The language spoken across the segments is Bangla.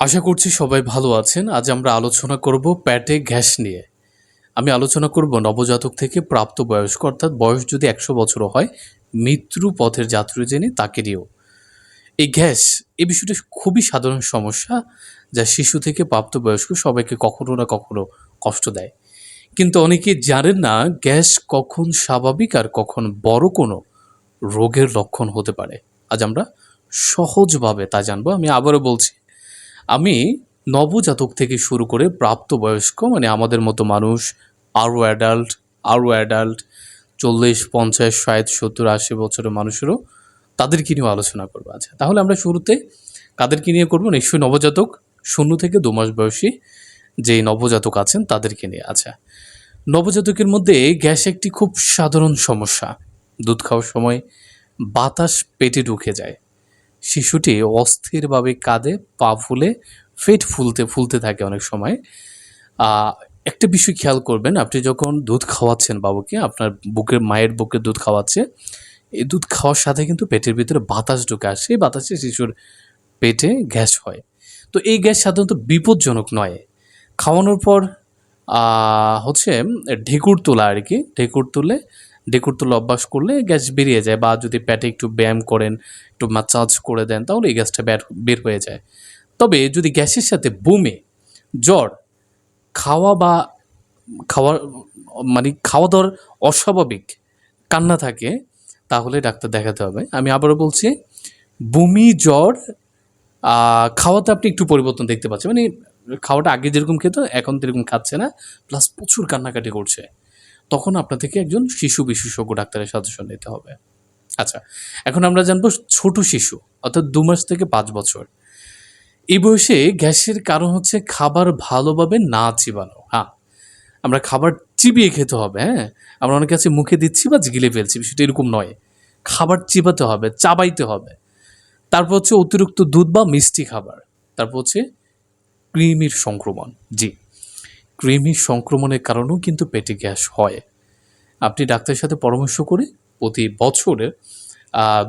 আশা করছি সবাই ভালো আছেন। আজ আমরা আলোচনা করব প্যাটে গ্যাস নিয়ে। আমি আলোচনা করব নবজাতক থেকে প্রাপ্ত বয়স্ক অর্থাৎ বয়স যদি একশো বছর হয়, মৃত্যু পথের যাত্রী জেনে তাকে নিয়েও এই গ্যাস এই বিষয়টা খুবই সাধারণ সমস্যা, যা শিশু থেকে প্রাপ্তবয়স্ক সবাইকে কখনো না কখনো কষ্ট দেয়। কিন্তু অনেকে জানেন না, গ্যাস কখন স্বাভাবিক আর কখন বড় কোনো রোগের লক্ষণ হতে পারে। আজ আমরা সহজভাবে তা জানব। আমি আবারও বলছি আমি নবজাতক থেকে শুরু করে প্রাপ্তবয়স্ক মানে আমাদের মতো মানুষ, আরও অ্যাডাল্ট আরও অ্যাডাল্ট চল্লিশ, পঞ্চাশ, ষাট, সত্তর, আশি বছরের মানুষেরও তাদেরকে নিয়েও আলোচনা করব আচ্ছা। তাহলে আমরা শুরুতে কাদেরকে নিয়ে করব? নিশ্চয়ই নবজাতক, শূন্য থেকে দু মাস বয়সী যে নবজাতক আছেন তাদেরকে নিয়ে। আচ্ছা নবজাতকের মধ্যে গ্যাস একটি খুব সাধারণ সমস্যা। দুধ খাওয়ার সময় বাতাস পেটে ঢুকে যায়। শিশুটি অস্থিরভাবে কাঁদে, পা ফুলে, পেট ফুলতে ফুলতে থাকে অনেক সময়। একটা বিষয় খেয়াল করবেন, আপনি যখন দুধ খাওয়াচ্ছেন বাবুকে, আপনার বুকের, মায়ের বুকে দুধ খাওয়াচ্ছে, এই দুধ খাওয়ার সাথে কিন্তু পেটের ভিতরে বাতাস ঢুকে আসে এই বাতাসে শিশুর পেটে গ্যাস হয়। তো এই গ্যাস সাধারণত বিপজ্জনক নয়। খাওয়ানোর পর হচ্ছে ঢেকুর তোলা আর কি, ঢেকুর তুলে ঢেকুর তুলে অভ্যাস করলে গ্যাস বেরিয়ে যায় বা যদি পেটে একটু ব্যায়াম করেন, একটু মাসাজ করে দেন, তাহলে এই গ্যাসটা বের বের হয়ে যায়। তবে যদি গ্যাসের সাথে বমি, জ্বর, খাওয়া বা খাওয়ার মানে খাওয়া দাওয়ার অস্বাভাবিক কান্না থাকে, তাহলে ডাক্তার দেখাতে হবে। আমি আবারও বলছি, বমি, জ্বর খাওয়াতে আপনি একটু পরিবর্তন দেখতে পাচ্ছেন। মানে খাওয়াটা আগে যেরকম খেত এখন যেরকম খাচ্ছে না প্লাস প্রচুর কান্নাকাটি করছে। তখন আপনার থেকে একজন শিশু বিশেষজ্ঞ ডাক্তারের সাজেশন নিতে হবে। আচ্ছা এখন আমরা জানব ছোট শিশু, অর্থাৎ দু মাস থেকে পাঁচ বছর। এই বয়সে গ্যাসের কারণ হচ্ছে খাবার ভালোভাবে না চিবানো। হ্যাঁ আমরা খাবার চিবিয়ে খেতে হবে হ্যাঁ? আমরা অনেক কাছে মুখে দিচ্ছি বা গিলে ফেলছি, বিষয়টা এরকম নয়। খাবার চিবাতে হবে, চাবাইতে হবে। তারপর হচ্ছে অতিরিক্ত দুধ বা মিষ্টি খাবার। তারপর হচ্ছে কৃমির সংক্রমণ। জি। কৃমির সংক্রমণের কারণেও কিন্তু পেটে গ্যাস হয়। আপনি ডাক্তারের সাথে পরামর্শ করে প্রতি বছরে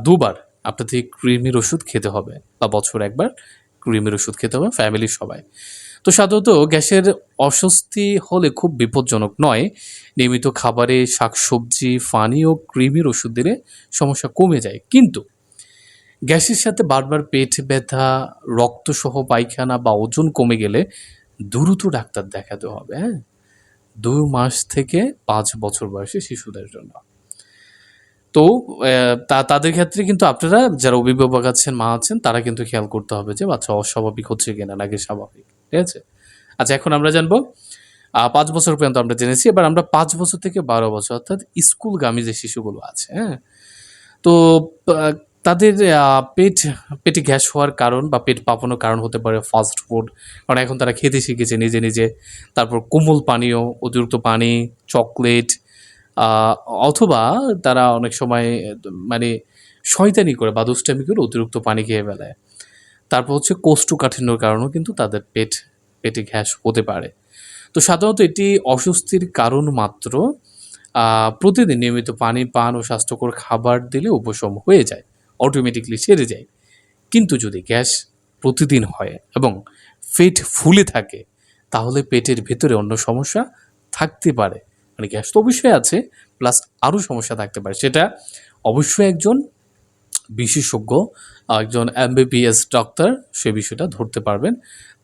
দুবার আপনাদের কৃমির ওষুধ খেতে হবে বা বছর একবার কৃমির ওষুধ খেতে হবে ফ্যামিলির সবাই। তো সাধারণত গ্যাসের অস্বস্তি হলে খুব বিপজ্জনক নয়। নিয়মিত খাবারে শাকসবজি, ফানি ও কৃমির ওষুধ দিলে সমস্যা কমে যায়। কিন্তু গ্যাসের সাথে বারবার পেট ব্যথা, রক্তসহ পায়খানা বা ওজন কমে গেলে দ্রুত ডাক্তার দেখাতে হবে হ্যাঁ? দু মাস থেকে পাঁচ বছর বয়সী শিশুদের জন্য। তো তা, তাদের ক্ষেত্রে কিন্তু আপনারা যারা অভিভাবক আছেন, মা আছেন, তারা কিন্তু খেয়াল করতে হবে যে বাচ্চা অস্বাভাবিক হচ্ছে কিনা নাকি স্বাভাবিক, ঠিক আছে? আচ্ছা এখন আমরা জানব পাঁচ বছর পর্যন্ত আমরা জেনেছি, এবার আমরা পাঁচ বছর থেকে বারো বছর, অর্থাৎ স্কুলগামী যে শিশুগুলো আছে হ্যাঁ? তো তাদের পেট, পেটে গ্যাস হওয়ার কারণ বা পেট পাপানোর কারণ হতে পারে ফাস্ট ফুড কারণ এখন তারা খেতে শিখেছে নিজে নিজে। তারপর কোমল পানীয়, অতিরিক্ত পানি চকলেট অথবা তারা অনেক সময় মানে শয়তানি করে বা দুষ্টামি করে অতিরিক্ত পানি খেয়ে ফেলে। তারপর হচ্ছে কোষ্ঠকাঠিন্যর কারণেও কিন্তু তাদের পেট, পেটে গ্যাস হতে পারে। তো সাধারণত এটি অস্বস্তির কারণ মাত্র। প্রতিদিন নিয়মিত পানি পান ও স্বাস্থ্যকর খাবার দিলে উপশম হয়ে যায়। অটোমেটিকলি সেরে যায়। কিন্তু যদি গ্যাস প্রতিদিন হয় এবং পেট ফুলে থাকে, তাহলে পেটের ভেতরে অন্য সমস্যা থাকতে পারে। মানে গ্যাস তো অবশ্যই আছে প্লাস আরও সমস্যা থাকতে পারে। সেটা অবশ্যই একজন বিশেষজ্ঞ, একজন এমবিবিএস ডক্টর সে বিষয়টা ধরতে পারবেন।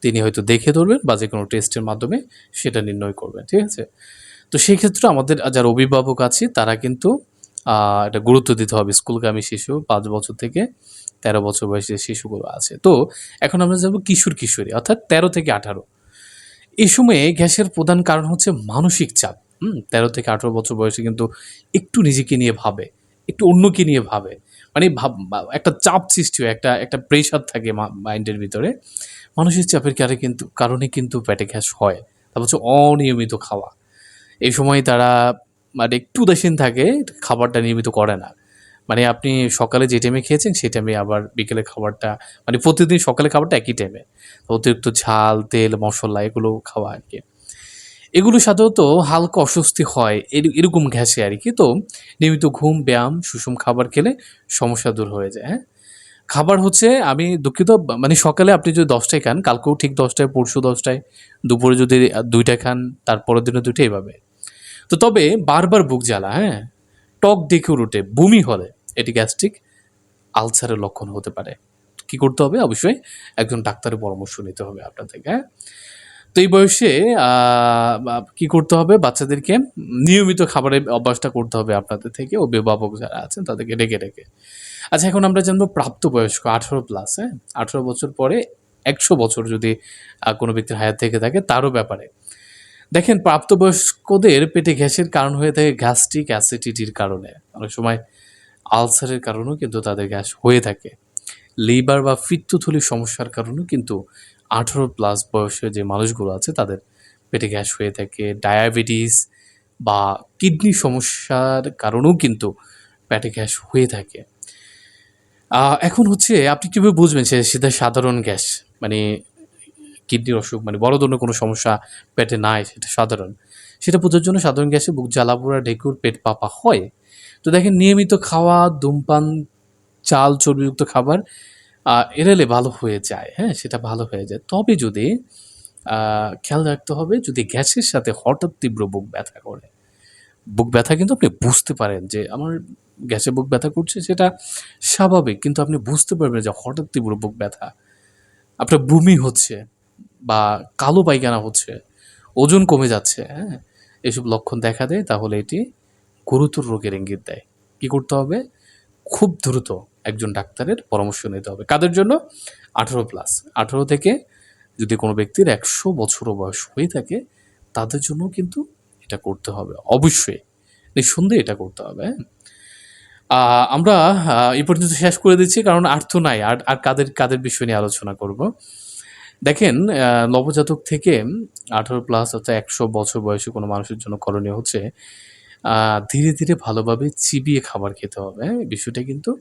তিনি হয়তো দেখে ধরবেন বা যে কোনো টেস্টের মাধ্যমে সেটা নির্ণয় করবেন, ঠিক আছে? তো সেই ক্ষেত্রে আমাদের যারা অভিভাবক আছে, তারা কিন্তু এটা গুরুত্ব দিতে হবে স্কুলগামী শিশু, পাঁচ বছর থেকে তেরো বছর বয়সী যে শিশুগুলো আছে। তো এখন আমরা যাব কিশোর, কিশোরী, অর্থাৎ তেরো থেকে আঠারো। এই সময়ে গ্যাসের প্রধান কারণ হচ্ছে মানসিক চাপ। হুম, তেরো থেকে আঠারো বছর বয়সে কিন্তু একটু নিজেকে নিয়ে ভাবে, একটু অন্যকে নিয়ে ভাবে। মানে ভাব একটা চাপ সৃষ্টি হয়, একটা একটা প্রেশার থাকে মাইন্ডের ভিতরে। মানসিক চাপের কারণে কিন্তু কারণে কিন্তু পেটে গ্যাস হয়। তারপর হচ্ছে অনিয়মিত খাওয়া। এই সময় তারা মানে একটু উদাসীন থাকে, খাবারটা নিয়মিত করে না। মানে আপনি সকালে যে টাইমে খেয়েছেন, সেই টাইমে আবার বিকেলে খাবারটা মানে প্রতিদিন সকালে খাবারটা একই টাইমে অতিরিক্ত ঝাল, তেল, মশলা, এগুলো খাওয়া আর কি। এগুলো সাধারণত হালকা অস্বস্তি হয়, এর- এরকম ঘ্যাসে আর কি। তো নিয়মিত ঘুম, ব্যায়াম, সুষম খাবার খেলে সমস্যা দূর হয়ে যায় হ্যাঁ। খাবার হচ্ছে, আমি দুঃখিত মানে সকালে আপনি যদি দশটায় খান, কালকেও ঠিক দশটায়, পরশু দশটায়, দুপুরে যদি দুইটা খান, তারপরের দিনে দুইটা এইভাবে তো তবে বারবার বুক জ্বালা হ্যাঁ? টক দেখে উঠে বমি হলে এটি গ্যাস্ট্রিক আলসারের লক্ষণ হতে পারে। কি করতে হবে? অবশ্যই একজন ডাক্তারের পরামর্শ নিতে হবে আপনার থেকে হ্যাঁ? তো এই বয়সে কি করতে হবে? বাচ্চাদেরকে নিয়মিত খাবারের অভ্যাসটা করতে হবে আপনাদের থেকে। অভিভাবক যারা আছেন তাদেরকে ডেকে ডেকে। আচ্ছা এখন আমরা জানব প্রাপ্তবয়স্ক, আঠারো প্লাস হ্যাঁ? আঠারো বছর পরে একশো বছর যদি কোনো ব্যক্তির হায়াত থেকে থাকে, তারও ব্যাপারে। দেখেন, প্রাপ্তবয়স্কদের পেটে গ্যাসের কারণ হয়ে থাকে গ্যাস্ট্রিক অ্যাসিডিটির কারণে। অনেক সময় আলসারের কারণেও কিন্তু তাদের গ্যাস হয়ে থাকে। লিভার বা পিত্তথলির সমস্যার কারণেও কিন্তু আঠারো প্লাস বয়সে যে মানুষগুলো আছে, তাদের পেটে গ্যাস হয়ে থাকে। ডায়াবেটিস বা কিডনি সমস্যার কারণেও কিন্তু পেটে গ্যাস হয়ে থাকে। এখন হচ্ছে, আপনি কীভাবে বুঝবেন সে সেটা সাধারণ গ্যাস? মানে কিডনির অসুখ মানে বড় ধরনের কোনো সমস্যা পেটে নাই, সেটা সাধারণ। সেটা পুজোর জন্য সাধারণ গ্যাসে বুক জ্বালাপোড়া ঢেকুর পেট পাপা হয়। তো দেখেন, নিয়মিত খাওয়া, ধূমপান, চাল, চর্বিযুক্ত খাবার এড়ালে ভালো হয়ে যায় হ্যাঁ সেটা ভালো হয়ে যায়। তবে যদি খেয়াল রাখতে হবে, যদি গ্যাসের সাথে হঠাৎ তীব্র বুক ব্যথা করে, বুক ব্যথা কিন্তু আপনি বুঝতে পারেন যে, আমার গ্যাসে বুক ব্যথা করছে, সেটা স্বাভাবিক, কিন্তু আপনি বুঝতে পারবেন যে হঠাৎ তীব্র বুক ব্যথা, আপনার বমি হচ্ছে বা কালো পায়খানা হচ্ছে, ওজন কমে যাচ্ছে হ্যাঁ এসব লক্ষণ দেখা দেয়, তাহলে এটি গুরুতর রোগের ইঙ্গিত দেয়। কী করতে হবে? খুব দ্রুত একজন ডাক্তারের পরামর্শ নিতে হবে। কাদের জন্য? আঠারো প্লাস। আঠারো থেকে যদি কোনো ব্যক্তির একশো বছরও বয়স হয়ে থাকে, তাদের জন্য কিন্তু এটা করতে হবে। অবশ্যই। নিঃসন্দেহে এটা করতে হবে হ্যাঁ। আমরা এই পর্যন্ত শেষ করে দিচ্ছি, কারণ আর তো নাই। আর আর কাদের কাদের বিষয় নিয়ে আলোচনা করব? দেখেন নবজাতক থেকে আঠারো প্লাস অর্থাৎ একশো বছর বয়সী কোনো মানুষের জন্য করণীয় হচ্ছে ধীরে ধীরে ভালোভাবে চিবিয়ে খাবার খেতে হবে। হ্যাঁ বিষয়টা কিন্তু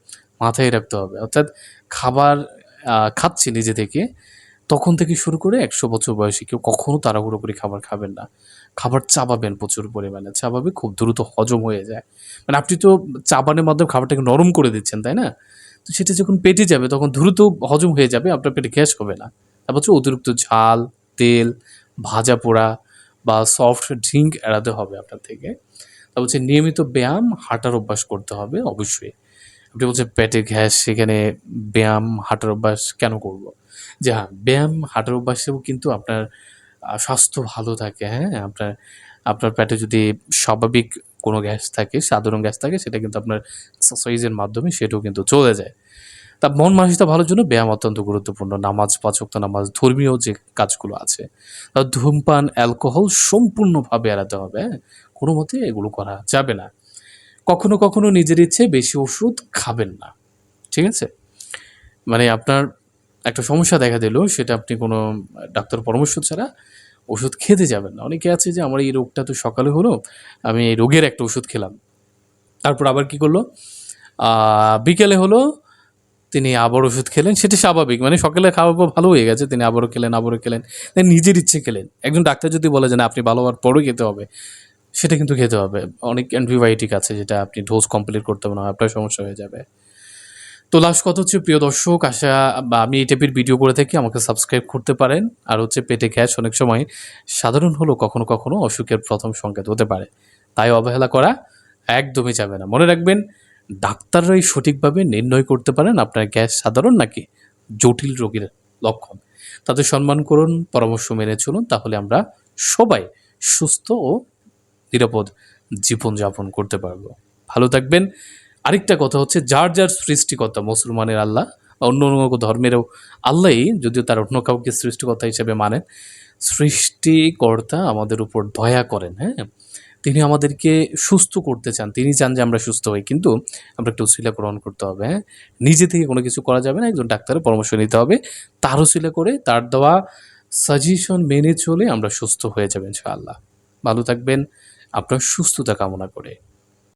মাথায় রাখতে হবে। অর্থাৎ খাবার খাচ্ছি নিজে থেকে, তখন থেকে শুরু করে একশো বছর বয়সী কেউ কখনও তাড়াহুড়ো করে খাবার খাবেন না। খাবার চাবাবেন প্রচুর পরিমাণে। চাবাবে খুব দ্রুত হজম হয়ে যায়। মানে আপনি তো চাবানের মাধ্যমে খাবারটাকে নরম করে দিচ্ছেন, তাই না? তো সেটা যখন পেটে যাবে, তখন দ্রুত হজম হয়ে যাবে, আপনার পেটে গ্যাস হবে না। তারপর হচ্ছে অতিরিক্ত ঝাল, তেল, ভাজা পোড়া বা সফট ড্রিঙ্ক এড়াতে হবে আপনার থেকে। তারপর হচ্ছে নিয়মিত ব্যায়াম, হাঁটার অভ্যাস করতে হবে অবশ্যই। আপনি বলছেন পেটে গ্যাস, সেখানে ব্যায়াম, হাঁটার অভ্যাস কেন করব? যে হ্যাঁ ব্যায়াম, হাঁটার অভ্যাসেও কিন্তু আপনার স্বাস্থ্য ভালো থাকে হ্যাঁ? আপনার আপনার পেটে যদি স্বাভাবিক কোনো গ্যাস থাকে, সাধারণ গ্যাস থাকে, সেটা কিন্তু আপনার এক্সারসাইজের মাধ্যমে সেটাও কিন্তু চলে যায়। তা মন মানসিকতা ভালোর জন্য ব্যায়াম অত্যন্ত গুরুত্বপূর্ণ। নামাজ পাচক্ত নামাজ ধর্মীয় যে কাজগুলো আছে, তা ধূমপান, অ্যালকোহল সম্পূর্ণভাবে এড়াতে হবে হ্যাঁ? কোনো মতে এগুলো করা যাবে না। কখনো কখনো নিজের ইচ্ছে বেশি ওষুধ খাবেন না, ঠিক আছে? মানে আপনার একটা সমস্যা দেখা দিল, সেটা আপনি কোনো ডাক্তার পরামর্শ ছাড়া ওষুধ খেতে যাবেন না। অনেকে আছে যে, আমার এই রোগটা তো সকালে হলো, আমি এই রোগের একটা ওষুধ খেলাম। তারপর আবার কি করল? বিকেলে হলো তিনি আবার ওষুধ খেলেন, সেটা স্বাভাবিক। মানে সকালে খাওয়ার পর ভালো হয়ে গেছে, তিনি আবারও খেলেন আবারও খেলেন। নিজের ইচ্ছে খেলেন। একজন ডাক্তার যদি বলে যে, না, আপনি ভালো হওয়ার পরও খেতে হবে, সেটা কিন্তু খেতে হবে। অনেক অ্যান্টিবায়োটিক আছে, যেটা আপনি ডোজ কমপ্লিট করতে হবে না আপনার সমস্যা হয়ে যাবে। তো লাস্ট কথা হচ্ছে, প্রিয় দর্শক, আশা, বা আমি এই টাইপের ভিডিও করে থাকি, আমাকে সাবস্ক্রাইব করতে পারেন। আর হচ্ছে পেটে গ্যাস অনেক সময় সাধারণ হলেও কখনো কখনো অসুখের প্রথম সংকেত হতে পারে। তাই অবহেলা করা একদমই যাবে না। মনে রাখবেন ডাক্তাররাই সঠিকভাবে নির্ণয় করতে পারেন আপনার গ্যাস সাধারণ নাকি জটিল রোগের লক্ষণ। তাদের সম্মান করুন, পরামর্শ মেনে চলুন, তাহলে আমরা সবাই সুস্থ ও নিরাপদ জীবনযাপন করতে পারব। ভালো থাকবেন। আরেকটা কথা হচ্ছে, যার যার সৃষ্টিকর্তা মুসলমানের আল্লাহ বা অন্য অন্য ধর্মেরও আল্লাহই, যদিও তার অন্য কাউকে সৃষ্টিকর্তা হিসেবে মানেন সৃষ্টিকর্তা আমাদের উপর দয়া করেন হ্যাঁ? তিনি আমাদেরকে সুস্থ করতে চান। তিনি চান যে আমরা সুস্থ হই, কিন্তু আমরা একটু উসিলা গ্রহণ করতে হবে হ্যাঁ? নিজে থেকে কোনো কিছু করা যাবে না, একজন ডাক্তারের পরামর্শ নিতে হবে। তার উসিলা করে, তার দেওয়া সাজেশন মেনে চলে আমরা সুস্থ হয়ে যাবেন ইনশাআল্লাহ। ভালো থাকবেন, আপনার সুস্থতা কামনা করে।